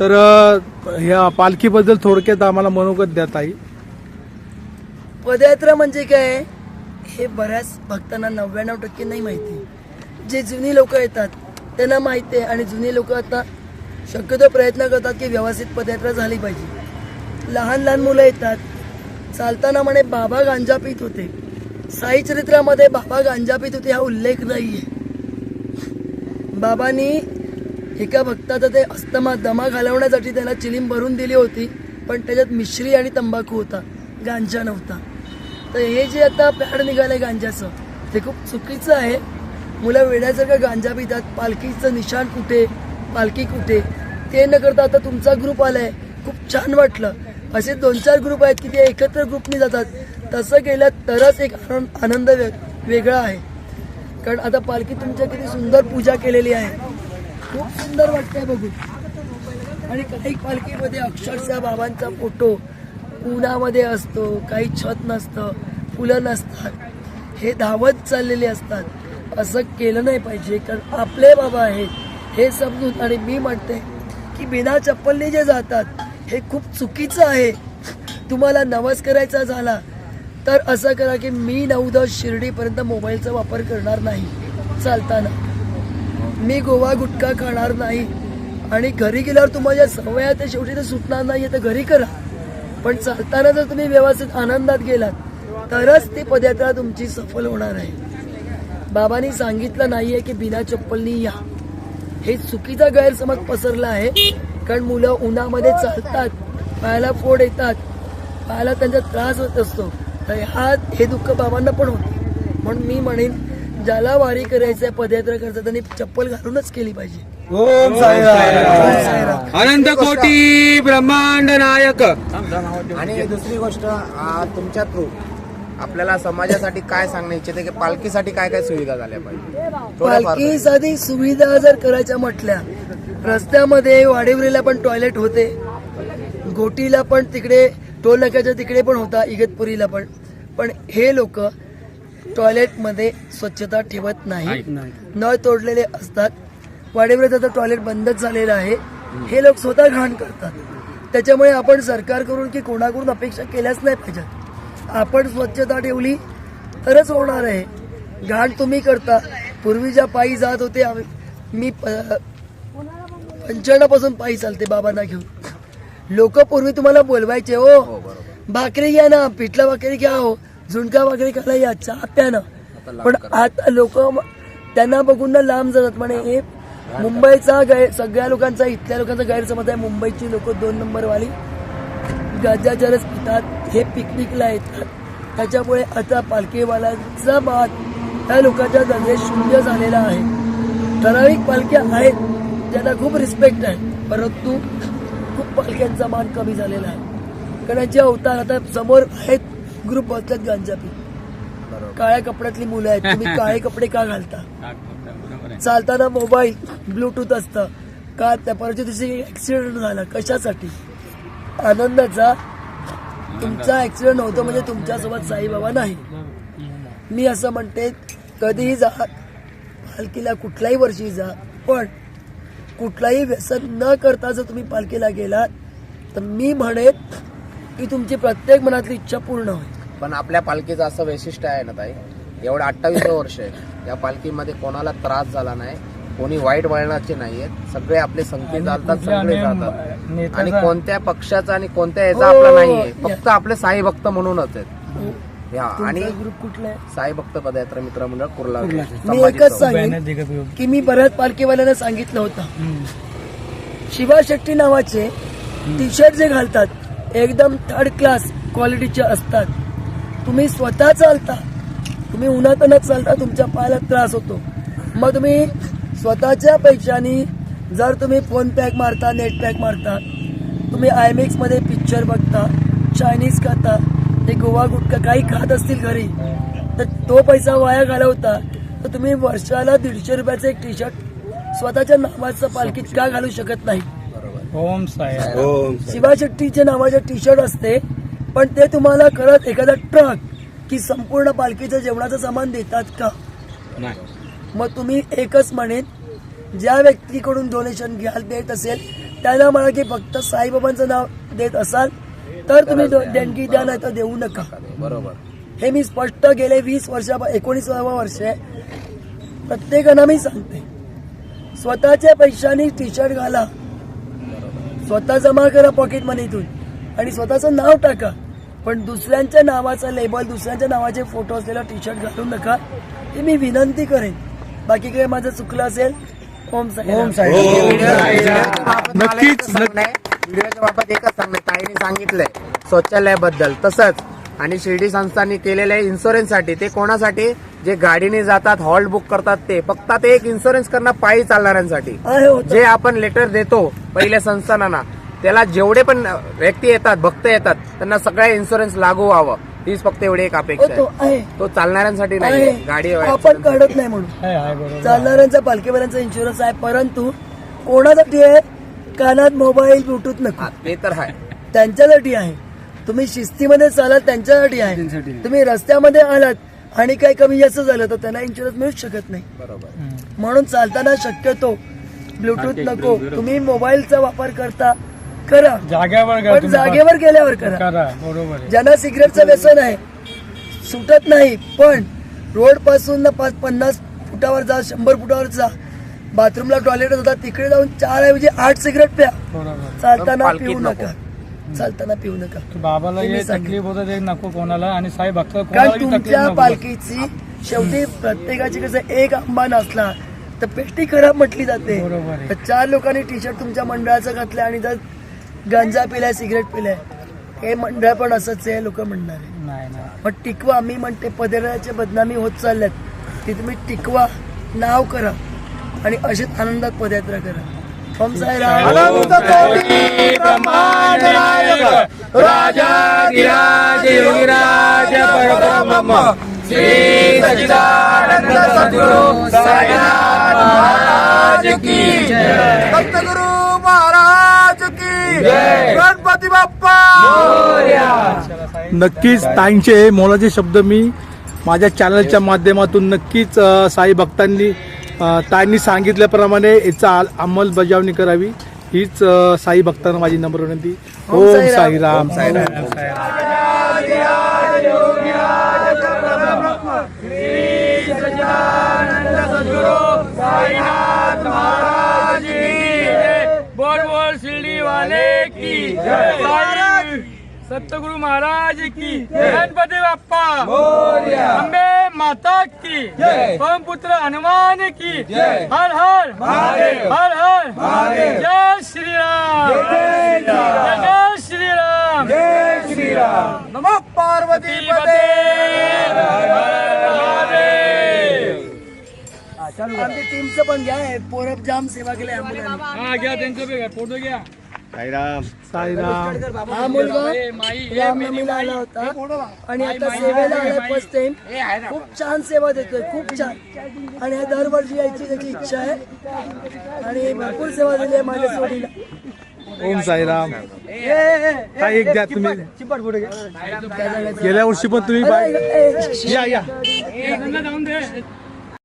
तर ह्या पालखीबद्दल थोडक्यात आम्हाला मनोगत द्या ताई. पदयात्रा म्हणजे काय? हे बऱ्याच भक्तांना नव्याण्णव टक्के नाही माहिती. जे जुनी लोक येतात त्यांना माहिती आहे आणि जुनी लोक आता शक्यतो प्रयत्न करतात की व्यवस्थित पदयात्रा झाली पाहिजे. लहान लहान मुलं येतात. चालताना म्हणे बाबा गांजा पित होते. साई चरित्रामध्ये बाबा गांजा पित होते हा उल्लेख नाहीये. बाबांनी एका भक्ताचं ते अस्तमा दमा घालवण्यासाठी त्याला चिलीम भरून दिली होती पण त्याच्यात मिश्री आणि तंबाखू होता गांजा नव्हता. तर हे जे आता पॅड निघालंय गांजाचं ते खूप चुकीचं आहे. मुलं वेड्यासारखं गांजा पितात पालखीचं निशाण कुठे पालखी कुठे? ते न करता आता तुमचा ग्रुप आलाय खूप छान वाटलं. असे दोन चार ग्रुप आहेत की ते एकत्र ग्रुपनी जातात. तसं केलं तरच एक आनंद आनंद वेगळा आहे. कारण आता पालखी तुमच्या किती सुंदर पूजा केलेली आहे. खूप सुंदर वाटतंय बघून. आणि काही पालखीमध्ये अक्षरशः बाबांचा फोटो उन्हामध्ये असतो काही छत नसतं फुलं नसतात. हे धावत चाललेले असतात. असं केलं नाही पाहिजे कारण आपले बाबा आहेत. हे समजून आणि मी म्हणते की बिना चप्पलने जे जातात हे खूप चुकीचं आहे. तुम्हाला नवस करायचा झाला तर असं करा की मी नऊदा शिर्डीपर्यंत मोबाईलचा वापर करणार नाही. चालताना. मी गोवा गुटखा खाणार नाही. आणि घरी गेल्यावर तुम्हाला ज्या सवय आहे ते शेवटी तर सुटणार नाही तर घरी करा. पण चालताना जर तुम्ही व्यवस्थित आनंदात गेलात तरच ती पदयात्रा तुमची सफल होणार आहे. बाबांनी सांगितलं नाहीये की बिना चप्पलनी या. हे चुकीचा गैरसमज पसरला आहे कारण मुलं उन्हामध्ये चालतात पायाला फोड येतात पायाला त्यांचा त्रास होत असतो. तर हा हे दुःख बाबांना पण होते. म्हणून मी म्हणेन ज्याला वारी करायचं आहे पदयात्रा करतात त्यांनी चप्पल घालूनच केली पाहिजे. ओम साईराम. अनंत कोटी ब्रह्मांड नायक. आणि दुसरी गोष्ट आ, तुमच्या थ्रू आपल्याला समाजासाठी काय सांगणं इच्छिते की पालखीसाठी काय काय सुविधा झाल्या पाहिजे? पालखीसाठी सुविधा जर करायच्या म्हटल्या रस्त्यामध्ये वाडेवरीला पण टॉयलेट होते गोटीला पण तिकडे टोल नाक्याच्या तिकडे पण होता इगतपुरीला पण. पण हे लोक टॉयलेटमध्ये स्वच्छता ठेवत नाही. नळ तोडलेले असतात. वाडेवरीचं तर टॉयलेट बंदच झालेलं आहे. हे लोक स्वतः घाण करतात. त्याच्यामुळे आपण सरकारकडून की कोणाकडून अपेक्षा केल्याच नाही पाहिजेत. आपण स्वच्छता ठेवली तरच होणार आहे. घाण तुम्ही करता. पूर्वी ज्या पायी जात होते मी पंच्याण्णवपासून पायी चालते बाबांना घेऊन. लोक पूर्वी तुम्हाला बोलवायचे हो भाकरी घ्या ना पिठला भाकरी घ्या हो. झुणका भाकरी खायला या चहा प्या ना पण आता लोक त्यांना बघून ना लांब जातात. म्हणे हे मुंबईचा गैर सगळ्या लोकांचा इथल्या लोकांचा गैरसमज आहे. मुंबईची लोक दोन नंबरवाली गाजाचरच पितात. हे पिकनिकला येतात. त्याच्यामुळे आता पालखीवाल्यांचा मान त्या लोकांच्या नजरेत शून्य झालेला आहे. ठराविक पालख्या आहेत. ज्यांना खूप रिस्पेक्ट आहे. परंतु खूप पालख्यांचा मान कमी झालेला आहे. कारण यांचे अवतार आता समोर आहेत ग्रुप बसतात गांजापी काळ्या कपड्यातली मुलं आहेत. तुम्ही काळे कपडे का घालता? चालताना मोबाईल ब्लूटूथ असतं. का? त्या परवाच्या दिवशी ऍक्सिडेंट झाला. कशासाठी? आनंदाचा. तुमचा ऍक्सिडेंट होतो म्हणजे तुमच्यासोबत साईबाबा नाही. मी असं म्हणते कधीही जा. पालखीला कुठल्याही वर्षी जा. पण कुठलाही व्यसन न करता जर तुम्ही पालखीला गेलात तर मी म्हणेन की तुमची प्रत्येक मनातली इच्छा पूर्ण होईल. पण आपल्या पालखीचं असं वैशिष्ट्य आहे ना ताई एवढं अठ्ठावीस वर्ष आहे. या पालखीमध्ये कोणाला त्रास झाला नाही कोणी वाईट वळणाचे नाहीयेत सगळे आपले संकेत चालतात सगळे जातात. आणि कोणत्या पक्षाचा आणि कोणत्या याचा आपला नाहीये. फक्त आपले साई भक्त म्हणूनच आहेत. या आणि ग्रुप कुठला आहे? साई भक्त पदयात्रा मित्र मंडळ कुर्ला. मी एकच सांगेन की मी बऱ्याच पालखीवाल्यांना सांगितलं होतं. शिवा शेट्टी नावाचे टी शर्ट जे घालतात एकदम थर्ड क्लास क्वालिटीचे असतात. तुम्ही स्वतः चालता. तुम्ही उन्हातनच चालता तुमच्या पायाला त्रास होतो. मग तुम्ही स्वतःच्या पैशानी जर तुम्ही फोन पॅक मारता नेट पॅक मारता तुम्ही आयमॅक्समध्ये पिक्चर बघता चायनीज खाता ते गोवा गुटखा काही खात असतील घरी तर तो पैसा वाया घालवता तर तुम्ही वर्षाला दीडशे रुपयाचं एक टी शर्ट स्वतःच्या नावाचं पालखीत का घालू शकत नाही? शिवा शेट्टीच्या नावाचे टी शर्ट असते पण ते तुम्हाला करत एखादा ट्रक की संपूर्ण पालखीचं जेवणाचं सामान देतात का? मग तुम्ही एकच म्हणेन ज्या व्यक्तीकडून डोनेशन घ्याल देत असेल त्याला मला की फक्त साईबाबांचं नाव देत असाल तर तुम्ही देणगी द्या नाही तर देऊ नका. बरोबर. हे मी स्पष्ट गेले वीस वर्षा एकोणीसावं वर्ष आहे. प्रत्येकांना मी सांगते स्वतःच्या पैशानी टी शर्ट घाला स्वतः जमा करा पॉकेट मनीतून आणि स्वतःचं नाव टाका. पण दुसऱ्यांच्या नावाचं लेबल दुसऱ्यांच्या नावाचे फोटो असलेला टी शर्ट घालू नका. ही मी विनंती करेन. बाकी काही माझं चुकलं असेल ओम ओम नक्कीच, व्हिडिओच्या बाबत एकच सांगणे ताईने सांगितलंय शौचालयाबद्दल. तसंच आणि शिर्डी संस्थांनी केलेल्या इन्शुरन्ससाठी ते कोणासाठी? जे गाडीने जातात हॉल्ट बुक करतात ते. फक्त ते एक इन्शुरन्स करणं पायी चालणाऱ्यांसाठी. जे आपण लेटर देतो पहिल्या संस्थानांना. त्याला जेवढे पण व्यक्ती येतात भक्त येतात त्यांना सगळ्या इन्शुरन्स लागू व्हावं. हीच फक्त एवढी एक अपेक्षा आहे. आहे. तो चालणाऱ्यांसाठी नाही आहे. गाडी आपण काढत नाही म्हणून. चालणाऱ्यांचा पालखीवाल्यांचा इन्शुरन्स आहे परंतु कोणासाठी आहे? कानात मोबाईल ब्लूटूथ नको. हा, ते तर आहे. त्यांच्यासाठी आहे. तुम्ही शिस्तीमध्ये चालाल त्यांच्यासाठी आहे. तुम्ही रस्त्यामध्ये आलात आणि काही कमी जास्त झालं तर त्यांना इन्शुरन्स मिळूच शकत नाही. बरोबर. म्हणून चालताना शक्यतो ब्लूटूथ नको. तुम्ही मोबाईलचा वापर करता. करा जागेवर पण. जागेवर गेल्यावर करा करा बरोबर आहे ज्यांना सिगरेटचं व्यसन आहे सुटत नाही पण रोडपासून पाच पन्नास फुटावर जा शंभर फुटावर जा बाथरूमला टॉयलेट होता तिकडे जाऊन चार ऐवजी आठ सिगरेट प्या बरोबर चालताना पालखीत पिऊ नको. नका चालताना पिऊ नका बाबाला हे मी सांगितलं. तकलीफ होतं ते नको कोणाला आणि साई भक्त कारण कोणाला तुमच्या. पालखीची शेवटी प्रत्येकाची कसं एक आंबा नसला तर पेटी खराब म्हटली जाते बरोबर आहे. तर चार लोकांनी टी शर्ट तुमच्या मंडळाचं घातलंय आणि जर गांजा पिलाय सिगरेट पिलाय. हे मंडळ पण असंच आहे लोक म्हणणार आहे. नाही टिकवा मी म्हणते पदराच्या बदनामी होत चालल्यात. ती तुम्ही टिकवा नाव करा. आणि अशीच आनंदात पदयात्रा करा. ओम साईराम राजाधिराज योगीराज परब्रह्म. श्री सच्चिदानंद सद्गुरु साईनाथ महाराज की जय. सप्तगुरु महाराज की गणपती बाप्पा नक्कीच ताईंचे मोलाचे शब्द मी माझ्या चॅनलच्या माध्यमातून नक्कीच अ, साई भक्तांनी अ, ताईंनी सांगितल्याप्रमाणे याचा अंमलबजावणी करावी हीच अ, साई भक्तांना माझी नम्र विनंती ओम ओम साईराम. साईराम वाले की जय। सत्यगुरु महाराज की गणपती बाप्पा अंबे माता की पवन पुत्र हनुमान की हर हर हर हर। जय श्रीराम। जय श्रीराम। जय श्रीराम। नमः पार्वती पते आमच्या टीमचं पण घ्या हे पोरं जाम सेवा केली हा घ्या त्यांचं बी घ्या फोटो घ्या. साईराम. हा मुलगा रामनवमीला आला होता. आणि आता सेवेला आला फर्स्ट टाइम खूप छान सेवा देतोय खूप छान. आणि हा दरवर्षी यायची त्याची इच्छा आहे. आणि भरपूर सेवा दिली आहे माझ्या सोडीला ओम साईराम. ताई एक द्या तुम्ही. गेल्या वर्षी पण तुम्ही बाय- या या.